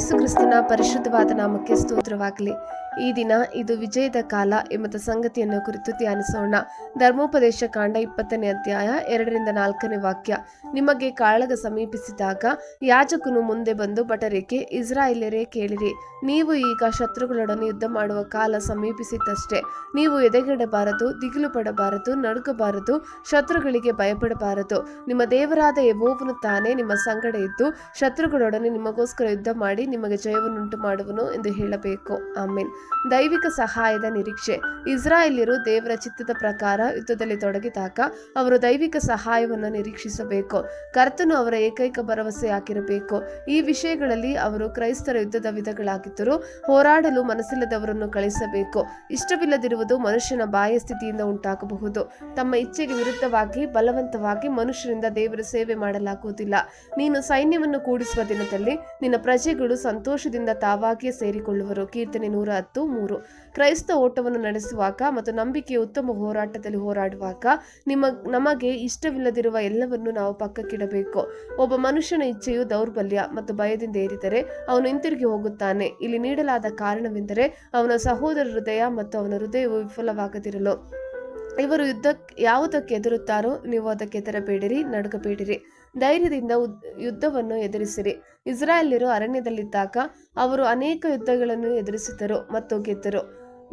ಯೇಸು ಕ್ರಿಸ್ತನ ಪರಿಶುದ್ಧವಾದ ನಾಮಕ್ಕೆ ಸ್ತೋತ್ರವಾಗಲಿ. ಈ ದಿನ ಇದು ವಿಜಯದ ಕಾಲ ಎಂಬ ಸಂಗತಿಯನ್ನು ಕುರಿತು ಧ್ಯಾನಿಸೋಣ. ಧರ್ಮೋಪದೇಶ ಕಾಂಡ ಇಪ್ಪತ್ತನೇ ಅಧ್ಯಾಯ ಎರಡರಿಂದ ನಾಲ್ಕನೇ ವಾಕ್ಯ. ನಿಮಗೆ ಕಾಳಗ ಸಮೀಪಿಸಿದಾಗ ಯಾಜಕನು ಮುಂದೆ ಬಂದು ಬಟರಿಕೆ ಇಸ್ರಾಯೇಲರೇ ಕೇಳಿರಿ. ನೀವು ಈಗ ಶತ್ರುಗಳೊಡನೆ ಯುದ್ಧ ಮಾಡುವ ಕಾಲ ಸಮೀಪಿಸಿತಷ್ಟೇ ನೀವು ಎದೆಗೆಡಬಾರದು, ದಿಗಿಲು ಪಡಬಾರದು, ನಡುಗಬಾರದು, ಶತ್ರುಗಳಿಗೆ ಭಯಪಡಬಾರದು. ನಿಮ್ಮ ದೇವರಾದ ಯೆಹೋವನು ತಾನೇ ನಿಮ್ಮ ಸಂಗಡ ಇದ್ದು, ಶತ್ರುಗಳೊಡನೆ ನಿಮಗೋಸ್ಕರ ಯುದ್ಧ ಮಾಡಿ ನಿಮಗೆ ಜಯವನ್ನುಂಟು ಮಾಡುವನು ಎಂದು ಹೇಳಬೇಕು. ಆಮೇನ್. ದೈವಿಕ ಸಹಾಯದ ನಿರೀಕ್ಷೆ. ಇಸ್ರಾಯೇಲ್ಯರು ದೇವರ ಚಿತ್ತದ ಪ್ರಕಾರ ಯುದ್ಧದಲ್ಲಿ ತೊಡಗಿದಾಗ ಅವರು ದೈವಿಕ ಸಹಾಯವನ್ನು ನಿರೀಕ್ಷಿಸಬೇಕು. ಕರ್ತನು ಅವರ ಏಕೈಕ ಭರವಸೆ ಹಾಕಿರಬೇಕು ಈ ವಿಷಯಗಳಲ್ಲಿ ಅವರು ಕ್ರೈಸ್ತರ ಯುದ್ಧದ ವಿಧಗಳಾಗಿದ್ದರೂ ಹೋರಾಡಲು ಮನಸ್ಸಿಲ್ಲದವರನ್ನು ಕಳಿಸಬೇಕು. ಇಷ್ಟವಿಲ್ಲದಿರುವುದು ಮನುಷ್ಯನ ಬಾಹ್ಯ ಸ್ಥಿತಿಯಿಂದ ಉಂಟಾಗಬಹುದು. ತಮ್ಮ ಇಚ್ಛೆಗೆ ವಿರುದ್ಧವಾಗಿ, ಬಲವಂತವಾಗಿ ಮನುಷ್ಯರಿಂದ ದೇವರ ಸೇವೆ ಮಾಡಲಾಗುವುದಿಲ್ಲ. ನೀನು ಸೈನ್ಯವನ್ನು ಕೂಡಿಸುವ ದಿನದಲ್ಲಿ ನಿನ್ನ ಪ್ರಜೆಗಳು ಸಂತೋಷದಿಂದ ತಾವಾಗಿಯೇ ಸೇರಿಕೊಳ್ಳುವರು. ಕೀರ್ತನೆ ನೂರ ಹತ್ತು ಮೂರು. ಕ್ರೈಸ್ತ ಓಟವನ್ನು ನಡೆಸುವಾಗ ಮತ್ತು ನಂಬಿಕೆಯ ಉತ್ತಮ ಹೋರಾಟದಲ್ಲಿ ಹೋರಾಡುವಾಗ ನಿಮ್ಮ, ನಮಗೆ ಇಷ್ಟವಿಲ್ಲದಿರುವ ಎಲ್ಲವನ್ನು ನಾವು ಪಕ್ಕಕ್ಕಿಡಬೇಕು. ಒಬ್ಬ ಮನುಷ್ಯನ ಇಚ್ಛೆಯು ದೌರ್ಬಲ್ಯ ಮತ್ತು ಭಯದಿಂದ ಏರಿದರೆ ಅವನು ಹಿಂತಿರುಗಿ ಹೋಗುತ್ತಾನೆ. ಇಲ್ಲಿ ನೀಡಲಾದ ಕಾರಣವೆಂದರೆ ಅವನ ಸಹೋದರ ಹೃದಯ ಮತ್ತು ಅವನ ಹೃದಯವು ವಿಫಲವಾಗದಿರಲು. ಇವರು ಯುದ್ಧಕ್ಕೆ ಯಾವುದಕ್ಕೆ ಎದುರುತ್ತಾರೋ ನೀವು ಅದಕ್ಕೆ ತರಬೇಡಿರಿ ನಡುಗಬೇಡಿರಿ. ಧೈರ್ಯದಿಂದ ಯುದ್ಧವನ್ನು ಎದುರಿಸಿರಿ. ಇಸ್ರಾಯೇಲ್ಯರು ಅರಣ್ಯದಲ್ಲಿದ್ದಾಗ ಅವರು ಅನೇಕ ಯುದ್ಧಗಳನ್ನು ಎದುರಿಸಿದರು ಮತ್ತು ಗೆದ್ದರು.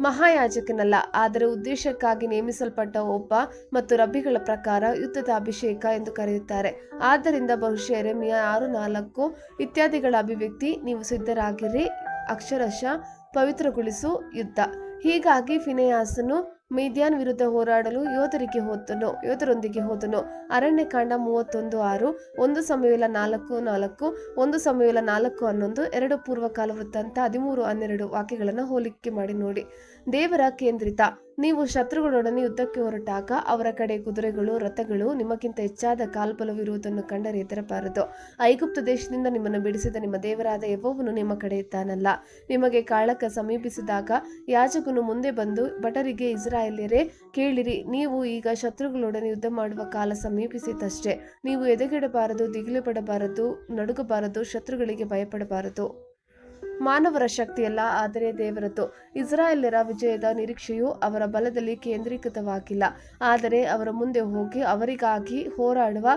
ಮಹಾಯಾಜಕನಲ್ಲ, ಆದರೆ ಉದ್ದೇಶಕ್ಕಾಗಿ ನೇಮಿಸಲ್ಪಟ್ಟ ಒಬ್ಬ ಮತ್ತು ರಬ್ಬಿಗಳ ಪ್ರಕಾರ ಯುದ್ಧದ ಅಭಿಷೇಕ ಎಂದು ಕರೆಯುತ್ತಾರೆ. ಆದ್ದರಿಂದ ಬಹುಶಃ ಎರೆಮಿಯ ಆರು ನಾಲ್ಕು ಇತ್ಯಾದಿಗಳ ಅಭಿವ್ಯಕ್ತಿ, ನೀವು ಸಿದ್ಧರಾಗಿರಿ, ಅಕ್ಷರಶಃ ಪವಿತ್ರಗೊಳಿಸು, ಯುದ್ಧ. ಹೀಗಾಗಿ ಫಿನೆಯಾಸನು ಮೀದ್ಯಾನ್ ವಿರುದ್ಧ ಹೋರಾಡಲು ಯೋಧರಿಗೆ ಹೋದನು ಯೋಧರೊಂದಿಗೆ ಹೋದನು ಅರಣ್ಯಕಾಂಡ ಮೂವತ್ತೊಂದು ಆರು, ಒಂದು ಸಮಯವಿಲ್ಲ ನಾಲ್ಕು ನಾಲ್ಕು, ಒಂದು ಸಮಯವಿಲ್ಲ ನಾಲ್ಕು ಹನ್ನೊಂದು, ಎರಡು ಪೂರ್ವಕಾಲ ವೃತ್ತಾಂತ ಹದಿಮೂರು ಹನ್ನೆರಡು ವಾಕ್ಯಗಳನ್ನು ಹೋಲಿಕೆ ಮಾಡಿ ನೋಡಿ. ದೇವರ ಕೇಂದ್ರಿತ ನೀವು ಶತ್ರುಗಳೊಡನೆ ಯುದ್ಧಕ್ಕೆ ಹೊರಟಾಗ ಅವರ ಕಡೆ ಕುದುರೆಗಳು, ರಥಗಳು ನಿಮಗಿಂತ ಹೆಚ್ಚಾದ ಕಾಲ್ಬಲವಿರುವುದನ್ನು ಕಂಡರೆ ಎದರಬಾರದು ಐಗುಪ್ತ ದೇಶದಿಂದ ನಿಮ್ಮನ್ನು ಬಿಡಿಸಿದ ನಿಮ್ಮ ದೇವರಾದ ಯೆಹೋವನು ನಿಮ್ಮ ಕಡೆ ಇದ್ದಾನಲ್ಲ. ನಿಮಗೆ ಕಾಳಕ ಸಮೀಪಿಸಿದಾಗ ಯಾಜಕನು ಮುಂದೆ ಬಂದು, ಭಟರಿಗೆ ಇಸ್ರಾಯೇಲ್ಯರೇ, ಕೇಳಿರಿ, ನೀವು ಈಗ ಶತ್ರುಗಳೊಡನೆ ಯುದ್ಧ ಮಾಡುವ ಕಾಲ ಸಮೀಪಿಸಿತಷ್ಟೇ. ನೀವು ಎದೆಗಿಡಬಾರದು ದಿಗಿಲು ಪಡಬಾರದು ನಡುಗಬಾರದು, ಶತ್ರುಗಳಿಗೆ ಭಯಪಡಬಾರದು. ಮಾನವರ ಶಕ್ತಿಯಲ್ಲ, ಆದರೆ ದೇವರದ್ದು. ಇಸ್ರಾಯೇಲರ ವಿಜಯದ ನಿರೀಕ್ಷೆಯು ಅವರ ಬಲದಲ್ಲಿ ಕೇಂದ್ರೀಕೃತವಾಗಿಲ್ಲ. ಆದರೆ ಅವರ ಮುಂದೆ ಹೋಗಿ ಅವರಿಗಾಗಿ ಹೋರಾಡುವ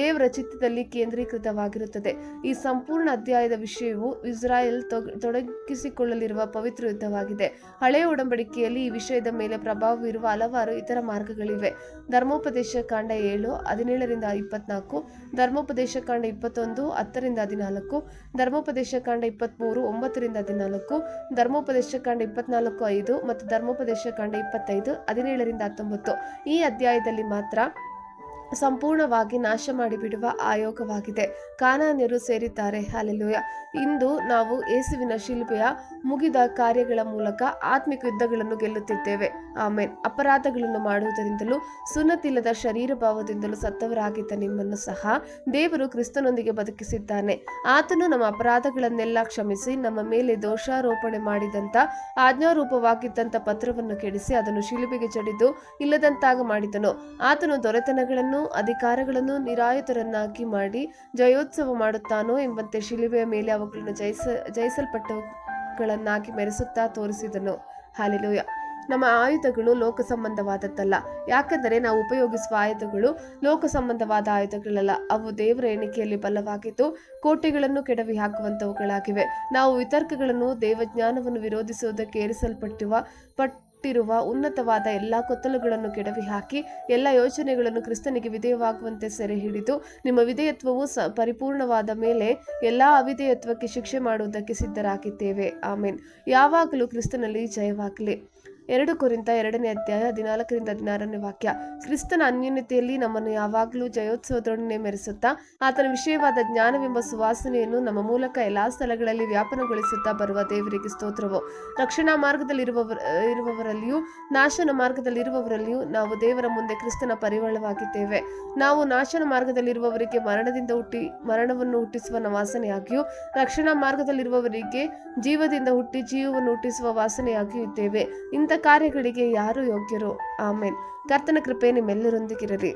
ದೇವರ ಚಿತ್ತದಲ್ಲಿ ಕೇಂದ್ರೀಕೃತವಾಗಿರುತ್ತದೆ. ಈ ಸಂಪೂರ್ಣ ಅಧ್ಯಾಯದ ವಿಷಯವು ಇಸ್ರಾಯೇಲ್ ತೊಡಗಿಸಿಕೊಳ್ಳಲಿರುವ ಪವಿತ್ರ ಯುದ್ಧವಾಗಿದೆ. ಹಳೆಯ ಒಡಂಬಡಿಕೆಯಲ್ಲಿ ಈ ವಿಷಯದ ಮೇಲೆ ಪ್ರಭಾವವಿರುವ ಹಲವಾರು ಇತರ ಮಾರ್ಗಗಳಿವೆ. ಧರ್ಮೋಪದೇಶ ಕಾಂಡ ಏಳು, ಹದಿನೇಳರಿಂದ ಇಪ್ಪತ್ನಾಲ್ಕು, ಧರ್ಮೋಪದೇಶ ಕಾಂಡ ಇಪ್ಪತ್ತೊಂದು, ಹತ್ತರಿಂದ ಹದಿನಾಲ್ಕು, ಧರ್ಮೋಪದೇಶ ಕಾಂಡ ಇಪ್ಪತ್ತ್ಮೂರು ಒಂಬತ್ತರಿಂದ ಹದಿನಾಲ್ಕು, ಧರ್ಮೋಪದೇಶ ಕಾಂಡ ಇಪ್ಪತ್ನಾಲ್ಕು ಐದು ಮತ್ತು ಧರ್ಮೋಪದೇಶ ಕಾಂಡ ಇಪ್ಪತ್ತೈದು, ಹದಿನೇಳರಿಂದ ಹತ್ತೊಂಬತ್ತು. ಈ ಅಧ್ಯಾಯದಲ್ಲಿ ಮಾತ್ರ ಸಂಪೂರ್ಣವಾಗಿ ನಾಶ ಮಾಡಿಬಿಡುವ ಆಯೋಗವಾಗಿದೆ. ಕಾನಾನ್ಯರು ಸೇರಿದ್ದಾರೆ. ಹಾಲೆಲೂಯ ಇಂದು ನಾವು ಯೇಸುವಿನ ಶಿಲ್ಪೆಯ ಮುಗಿದ ಕಾರ್ಯಗಳ ಮೂಲಕ ಆತ್ಮಿಕ ಯುದ್ಧಗಳನ್ನು ಗೆಲ್ಲುತ್ತಿದ್ದೇವೆ. ಆಮೇನ್. ಅಪರಾಧಗಳನ್ನು ಮಾಡುವುದರಿಂದಲೂ ಸುನ್ನತಿಲ್ಲದ ಶರೀರ ಭಾವದಿಂದಲೂ ಸತ್ತವರಾಗಿದ್ದ ನಿಮ್ಮನ್ನು ಸಹ ದೇವರು ಕ್ರಿಸ್ತನೊಂದಿಗೆ ಬದುಕಿಸಿದ್ದಾನೆ. ಆತನು ನಮ್ಮ ಅಪರಾಧಗಳನ್ನೆಲ್ಲ ಕ್ಷಮಿಸಿ, ನಮ್ಮ ಮೇಲೆ ದೋಷಾರೋಪಣೆ ಮಾಡಿದಂಥ, ಆಜ್ಞಾರೂಪವಾಗಿದ್ದಂಥ ಪತ್ರವನ್ನು ಕೆಡಿಸಿ, ಅದನ್ನು ಶಿಲುಬೆಗೆ ಜಡಿದು ಇಲ್ಲದಂತಾಗ ಮಾಡಿದನು. ಆತನು ದೊರೆತನಗಳನ್ನು ಅಧಿಕಾರಗಳನ್ನು ನಿರಾಯುತರನ್ನಾಗಿ ಮಾಡಿ ಜಯೋತ್ಸವ ಮಾಡುತ್ತಾನೋ ಎಂಬಂತೆ ಶಿಲುಬೆಯ ಮೇಲೆ ಅವುಗಳನ್ನು ಜಯಿಸ, ಜಯಿಸಲ್ಪಟ್ಟವುಗಳನ್ನಾಗಿ ಮೆರೆಸುತ್ತಾ ತೋರಿಸಿದನು. ಹಾಲೆಲೂಯ. ನಮ್ಮ ಆಯುಧಗಳು ಲೋಕ ಸಂಬಂಧವಾದದ್ದಲ್ಲ ಯಾಕೆಂದರೆ ನಾವು ಉಪಯೋಗಿಸುವ ಆಯುಧಗಳು ಲೋಕ ಸಂಬಂಧವಾದ ಆಯುಧಗಳಲ್ಲ. ಅವು ದೇವರ ಎಣಿಕೆಯಲ್ಲಿ ಬಲವಾಗಿದ್ದು ಕೋಟೆಗಳನ್ನು ಕೆಡವಿ ಹಾಕುವಂತವುಗಳಾಗಿವೆ ನಾವು ವಿತರ್ಕಗಳನ್ನು ದೇವಜ್ಞಾನವನ್ನು ವಿರೋಧಿಸುವುದಕ್ಕೆ ಏರಿಸಲ್ಪಟ್ಟಿರುವ ಪಟ್ಟಿರುವ ಉನ್ನತವಾದ ಎಲ್ಲ ಕೊತ್ತಲುಗಳನ್ನು ಕೆಡವಿ ಹಾಕಿ ಎಲ್ಲ ಯೋಚನೆಗಳನ್ನು ಕ್ರಿಸ್ತನಿಗೆ ವಿಧೇಯವಾಗುವಂತೆ ಸೆರೆ ಹಿಡಿದು ನಿಮ್ಮ ವಿಧೇಯತ್ವವು ಸ ಪರಿಪೂರ್ಣವಾದ ಮೇಲೆ ಎಲ್ಲ ಅವಿಧೇಯತ್ವಕ್ಕೆ ಶಿಕ್ಷೆ ಮಾಡುವುದಕ್ಕೆ ಸಿದ್ಧರಾಗಿದ್ದೇವೆ. ಆಮೇನ್. ಯಾವಾಗಲೂ ಕ್ರಿಸ್ತನಲ್ಲಿ ಜಯವಾಗಲಿ. ಎರಡು ಕುರಿತ ಎರಡನೇ ಅಧ್ಯಾಯ ಹದಿನಾಲ್ಕರಿಂದ ಹದಿನಾರನೇ ವಾಕ್ಯ. ಕ್ರಿಸ್ತನ ಅನ್ಯೂನ್ಯತೆಯಲ್ಲಿ ನಮ್ಮನ್ನು ಯಾವಾಗಲೂ ಜಯೋತ್ಸವದೊಡನೆ ಮೆರೆಸುತ್ತಾ, ಆತನ ವಿಷಯವಾದ ಜ್ಞಾನವೆಂಬ ಸುವಾಸನೆಯನ್ನು ನಮ್ಮ ಮೂಲಕ ಎಲ್ಲಾ ಸ್ಥಳಗಳಲ್ಲಿ ವ್ಯಾಪನಗೊಳಿಸುತ್ತಾ ಬರುವ ದೇವರಿಗೆ ಸ್ತೋತ್ರವು. ರಕ್ಷಣಾ ಮಾರ್ಗದಲ್ಲಿರುವವರ, ಇರುವವರಲ್ಲಿಯೂ, ನಾಶನ ಮಾರ್ಗದಲ್ಲಿರುವವರಲ್ಲಿಯೂ ನಾವು ದೇವರ ಮುಂದೆ ಕ್ರಿಸ್ತನ ಪರಿವಾಳವಾಗಿದ್ದೇವೆ ನಾವು ನಾಶನ ಮಾರ್ಗದಲ್ಲಿರುವವರಿಗೆ ಮರಣದಿಂದ ಹುಟ್ಟಿ, ಮರಣವನ್ನು ಹುಟ್ಟಿಸುವ ವಾಸನೆಯಾಗಿಯೂ, ರಕ್ಷಣಾ ಮಾರ್ಗದಲ್ಲಿರುವವರಿಗೆ ಜೀವದಿಂದ ಹುಟ್ಟಿ, ಜೀವವನ್ನು ಹುಟ್ಟಿಸುವ ವಾಸನೆಯಾಗಿಯೂ ಇದ್ದೇವೆ. ಇಂಥ ಕಾರ್ಯಗಳಿಗೆ ಯಾರು ಯೋಗ್ಯರು ಆಮೇಲೆ ಕರ್ತನ ಕೃಪೆ ನಿಮ್ಮೆಲ್ಲರೊಂದಿಗಿರಲಿ.